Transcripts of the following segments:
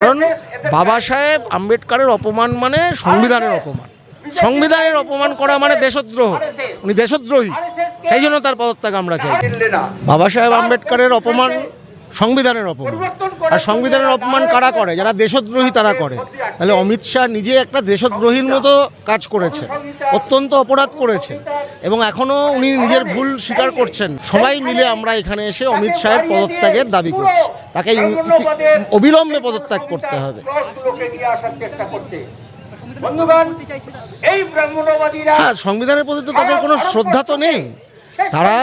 কারণ বাবা সাহেব আম্বেদকারের অপমান মানে সংবিধানের অপমান। সংবিধানের অপমান করা মানে দেশদ্রোহ। উনি দেশদ্রোহী। সেই জন্য তার পদত্যাগ আমরা চাই। বাবা সাহেব আম্বেদকারের অপমান সংবিধানের অপমান। আর সংবিধানের অপমান কারা করে? যারা দেশদ্রোহী তারা করে। তাহলে অমিত শাহ নিজে একটা দেশদ্রোহীর মতো কাজ করেছে অত্যন্ত অপরাধ করেছে এবং এখনও উনি নিজের ভুল স্বীকার করছেন। সবাই মিলে আমরা এখানে এসে অমিত শাহের পদত্যাগের দাবি করছি। তাকে অবিলম্বে পদত্যাগ করতে হবে। হ্যাঁ সংবিধানের প্রতি তো তাদের কোনো শ্রদ্ধা তো নেই। তারা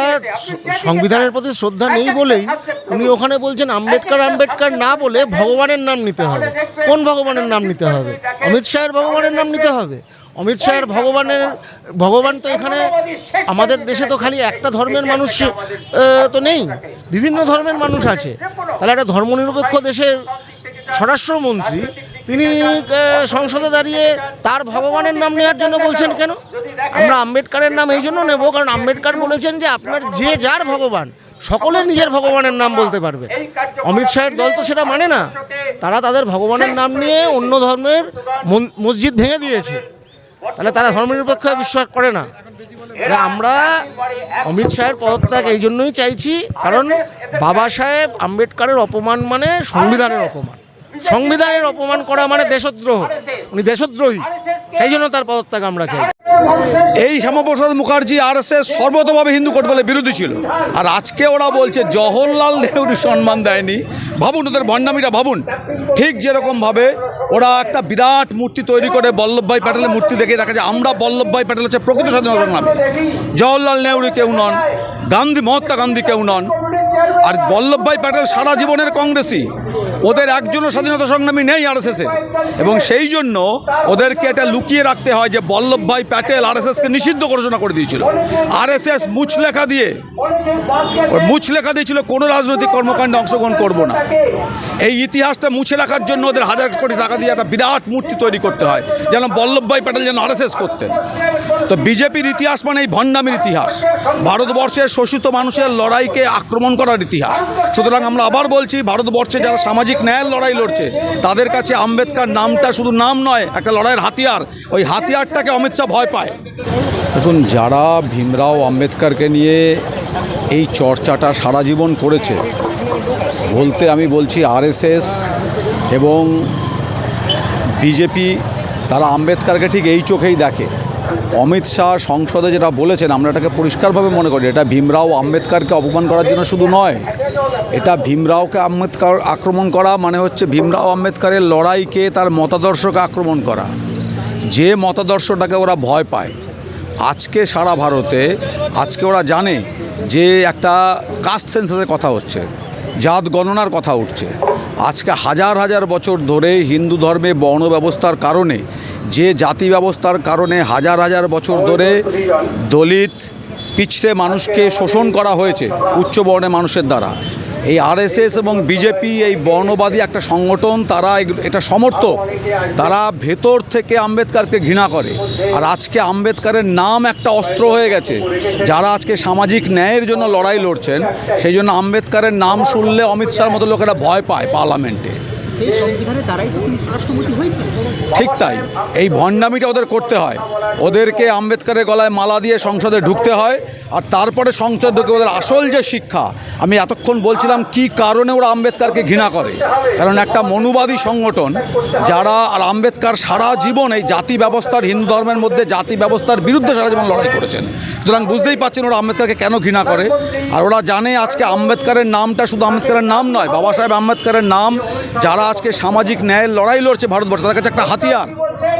সংবিধানের প্রতি শ্রদ্ধা নেই বলেই উনি ওখানে বলছেন আম্বেদকার আম্বেদকার না বলে ভগবানের নাম নিতে হবে। কোন ভগবানের নাম নিতে হবে? অমিত শাহের ভগবানের নাম নিতে হবে। অমিত শাহের ভগবানের ভগবান তো এখানে আমাদের দেশে তো খালি একটা ধর্মের মানুষ তো নেই। বিভিন্ন ধর্মের মানুষ আছে। তাহলে একটা ধর্মনিরপেক্ষ দেশের স্বরাষ্ট্রমন্ত্রী তিনি সংসদে দাঁড়িয়ে তার ভগবানের নাম নেওয়ার জন্য বলছেন কেন? আমরা আম্বেদকারের নাম এই জন্য নেব, কারণ আম্বেদকার বলেছেন যে আপনার যে যার ভগবান, সকলে নিজের ভগবানের নাম বলতে পারবে। অমিত শাহের দল তো সেটা মানে না। তারা তাদের ভগবানের নাম নিয়ে অন্য ধর্মের মসজিদ ভেঙে দিয়েছে। তাহলে তারা ধর্মনিরপেক্ষ বিশ্বাস করে না। আমরা অমিত শাহের পদত্যাগ এই জন্যই চাইছি, কারণ বাবা সাহেব আম্বেদকারের অপমান মানে সংবিধানের অপমান। সংবিধানের অপমান করা মানে দেশদ্রোহ। উনি দেশদ্রোহী। সেই জন্য তার পদত্যাগ আমরা চাই। এই Shyamaprasad Mukherjee R S S সর্বতভাবে হিন্দু কোর্ট বলে বিরোধী ছিল। আর আজকে ওরা বলছে জওহরলাল নেহরু সম্মান দেয়নি। ভাবুন ওদের ভণ্ডামিটা ভাবুন। ঠিক যেরকমভাবে ওরা একটা বিরাট মূর্তি তৈরি করে বল্লভভাই প্যাটেলের মূর্তি দেখে দেখা যায় আমরা বল্লভভাই প্যাটেল হচ্ছে প্রকৃত স্বাধীনতা সংগ্রামী। জওহরলাল নেহরু কেউ নন গান্ধী মহাত্মা গান্ধী কেউ নন। আর বল্লভভাই প্যাটেল সারা জীবনের কংগ্রেসই ওদের একজনও স্বাধীনতা সংগ্রামী নেই আর এবং সেই জন্য ওদেরকে এটা লুকিয়ে রাখতে হয় যে বল্লভভাই প্যাটেল আর কে নিষিদ্ধ ঘোষণা করে দিয়েছিল। আর এস এস মুচলেখা দিয়ে ওর মুচলেখা দিয়েছিল কোনো রাজনৈতিক কর্মকাণ্ডে অংশগ্রহণ করব না। এই ইতিহাসটা মুছে রাখার জন্য ওদের হাজার কোটি টাকা দিয়ে একটা বিরাট মূর্তি তৈরি করতে হয়, যেন বল্লভভাই প্যাটেল যেন আর করতেন। তো বিজেপির ইতিহাস মানে এই ভণ্ডামির ইতিহাস। ভারতবর্ষের শোষিত মানুষের লড়াইকে আক্রমণ করার ইতিহাস। সুতরাং আমরা আবার বলছি, ভারতবর্ষে যারা সামাজিক ন্যায়ের লড়াই লড়ছে, তাদের কাছে আম্বেদকার নামটা শুধু নাম নয়, একটা লড়াইয়ের হাতিয়ার। ওই হাতিয়ারটাকে অমিত শাহ ভয় পায়। দেখুন, যারা ভীমরাও আম্বেদকারকে নিয়ে এই চর্চাটা সারা জীবন করেছে, বলতে আমি বলছি আরএসএস এবং বিজেপি, তারা আম্বেদকারকে ঠিক এই চোখেই দেখে। অমিত শাহ সংসদে যেটা বলেছেন, আমরা এটাকে পরিষ্কারভাবে মনে করি, এটা ভীমরাও আম্বেদকারকে অপমান করার জন্য শুধু নয়, এটা ভীমরাওকে আম্বেদকার আক্রমণ করা মানে হচ্ছে ভীমরাও আম্বেদকারের লড়াইকে তার মতাদর্শকে আক্রমণ করা। যে মতাদর্শটাকে ওরা ভয় পায়, আজকে সারা ভারতে, আজকে ওরা জানে যে একটা কাস্ট সেন্সাসের কথা হচ্ছে, জাত গণনার কথা উঠছে। আজকে হাজার হাজার বছর ধরে হিন্দু ধর্মে বর্ণ ব্যবস্থার কারণে যে জাতি ব্যবস্থার কারণে হাজার হাজার বছর ধরে দলিত পিছড়ে মানুষকে শোষণ করা হয়েছে উচ্চ বর্ণের মানুষের দ্বারা। এই আরএসএস এবং বিজেপি, এই বর্ণবাদী একটা সংগঠন, তারা এটা সমর্থক। তারা ভেতর থেকে আম্বেদকারকে ঘৃণা করে। আর আজকে আম্বেদকারের নাম একটা অস্ত্র হয়ে গেছে। যারা আজকে সামাজিক ন্যায়ের জন্য লড়াই লড়ছেন, সেই জন্য আম্বেদকারের নাম শুনলে অমিত শাহর মতো লোকেরা ভয় পায় পার্লামেন্টে। ঠিক তাই। এই ভণ্ডামিটা ওদের করতে হয়। ওদেরকে আম্বেদকারের গলায় মালা দিয়ে সংসদে ঢুকতে হয়। আর তারপরে সংসদ ঢুকে ওদের আসল যে শিক্ষা, আমি এতক্ষণ বলছিলাম কি কারণে ওরা আম্বেদকারকে ঘৃণা করে। কারণ একটা মনুবাদী সংগঠন, যারা আর আম্বেদকার সারা জীবন এই জাতি ব্যবস্থার, হিন্দু ধর্মের মধ্যে জাতি ব্যবস্থার বিরুদ্ধে সারা জীবন লড়াই করেছেন। সুতরাং বুঝতেই পারছেন ওরা আম্বেদকারকে কেন ঘৃণা করে। আর ওরা জানে আজকে আম্বেদকারের নামটা শুধু আম্বেদকারের নাম নয়, বাবা সাহেব আম্বেদকারের নাম, যারা আজকে সামাজিক ন্যায়ের লড়াই লড়ছে ভারতবর্ষ, তাদের কাছে একটা হাতিয়ার।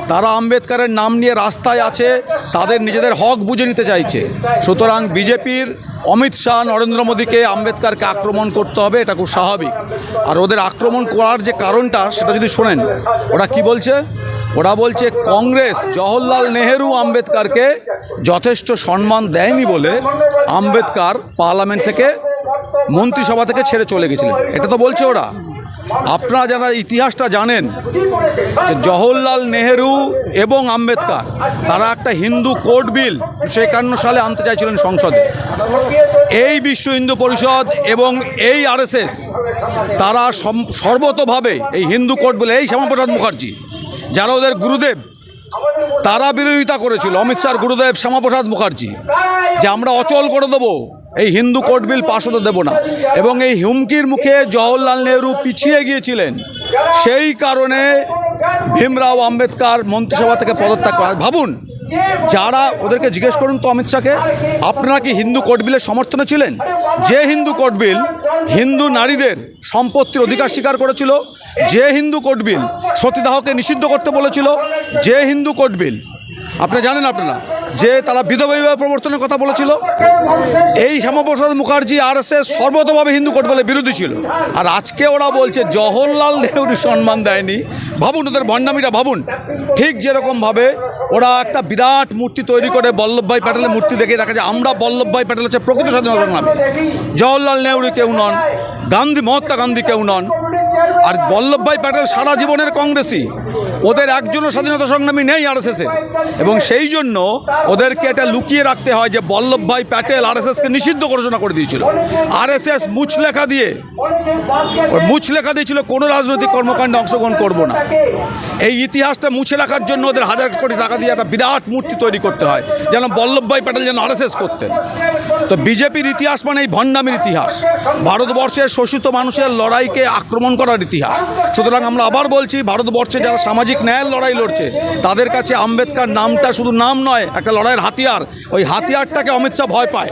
তারা আম্বেদকারের নাম নিয়ে রাস্তায় আছে, তাদের নিজেদের হক বুঝে নিতে চাইছে। সুতরাং বিজেপির অমিত শাহ, নরেন্দ্র মোদীকে আম্বেদকারকে আক্রমণ করতে হবে, এটা খুব স্বাভাবিক। আর ওদের আক্রমণ করার যে কারণটা, সেটা যদি শোনেন, ওরা কি বলছে? ওরা বলছে, কংগ্রেস জওহরলাল নেহেরু আম্বেদকারকে যথেষ্ট সম্মান দেয়নি বলে আম্বেদকার পার্লামেন্ট থেকে মন্ত্রিসভা থেকে ছেড়ে চলে গেছিলেন। এটা তো বলছে ওরা। আপনারা যারা ইতিহাসটা জানেন, যে জওহরলাল নেহেরু এবং আম্বেদকর, তারা একটা হিন্দু কোড বিল একান্ন সালে আনতে চাইছিলেন সংসদে। এই বিশ্ব হিন্দু পরিষদ এবং এই আরএসএস, তারা সর্বতভাবে এই হিন্দু কোড বিল, এই শ্যামাপ্রসাদ মুখার্জি, যারা ওদের গুরুদেব, তারা বিরোধিতা করেছিল। অমিত শাহর গুরুদেব, শ্যামাপ্রসাদ মুখার্জি, যে আমরা অচল করে দেবো। এই হিন্দু কোড বিল পাশ হতে দেবো না। এবং এই হুমকির মুখে জওহরলাল নেহরু পিছিয়ে গিয়েছিলেন। সেই কারণে ভীমরাও আম্বেদকর মন্ত্রিসভা থেকে পদত্যাগ করা ভাবুন, যারা ওদেরকে জিজ্ঞেস করুন তো অমিত শাহকে, আপনারা কি হিন্দু কোড বিলের সমর্থনে ছিলেন? যে হিন্দু কোড বিল হিন্দু নারীদের সম্পত্তির অধিকার স্বীকার করেছিল, যে হিন্দু কোড বিল সতীদাহকে নিষিদ্ধ করতে বলেছিল, যে হিন্দু কোড বিল। আপনি জানেন আপনারা? যে তারা বিধবা বিবাহ প্রবর্তনের কথা বলেছিল, এই শ্যামাপ্রসাদ মুখার্জি আর এস সর্বতভাবে হিন্দু কোড বলে বিরোধী ছিল। আর আজকে ওরা বলছে, জওহরলাল নেহরু সম্মান দেয়নি। ভাবুন ওদের ভণ্ডামিটা, ভাবুন। ঠিক যেরকমভাবে ওরা একটা বিরাট মূর্তি তৈরি করে বল্লভভাই প্যাটেলের মূর্তি দেখে দেখা যায়, আমরা বল্লভভাই প্যাটেল হচ্ছে প্রকৃত স্বাধীনতা সংগ্রামী। জওহরলাল নেহরু কেউ নন, গান্ধী, মহাত্মা গান্ধী কেউ নন। আর বল্লভভাই প্যাটেল সারা জীবনের কংগ্রেসই। ওদের একজনও স্বাধীনতা সংগ্রামী নেই আরএসএসের এবং সেই জন্য ওদেরকে এটা লুকিয়ে রাখতে হয় যে বল্লভভাই প্যাটেল আর আরএসএসকে নিষিদ্ধ ঘোষণা করে দিয়েছিল। আরএসএস মুচলেখা দিয়ে, ওর মুচলেখা দিয়েছিল কোনো রাজনৈতিক কর্মকাণ্ডে অংশগ্রহণ করব না। এই ইতিহাসটা মুছে রাখার জন্য ওদের হাজার কোটি টাকা দিয়ে একটা বিরাট মূর্তি তৈরি করতে হয়, যেন বল্লভভাই প্যাটেল যেন আরএসএস করতেন। তো বিজেপির ইতিহাস মানে এই ভণ্ডামির ইতিহাস। ভারতবর্ষের শোষিত মানুষের লড়াইকে আক্রমণ করার ইতিহাস। সুতরাং আমরা আবার বলছি, ভারতবর্ষে যারা সামাজিক ন্যায়ের লড়াই লড়ছে। তাদের কাছে আম্বেদকর নামটা শুধু নাম নয়, একটা লড়াইয়ের হাতিয়ার। ওই হাতিয়ারটাকে অমিত শাহ ভয় পায়।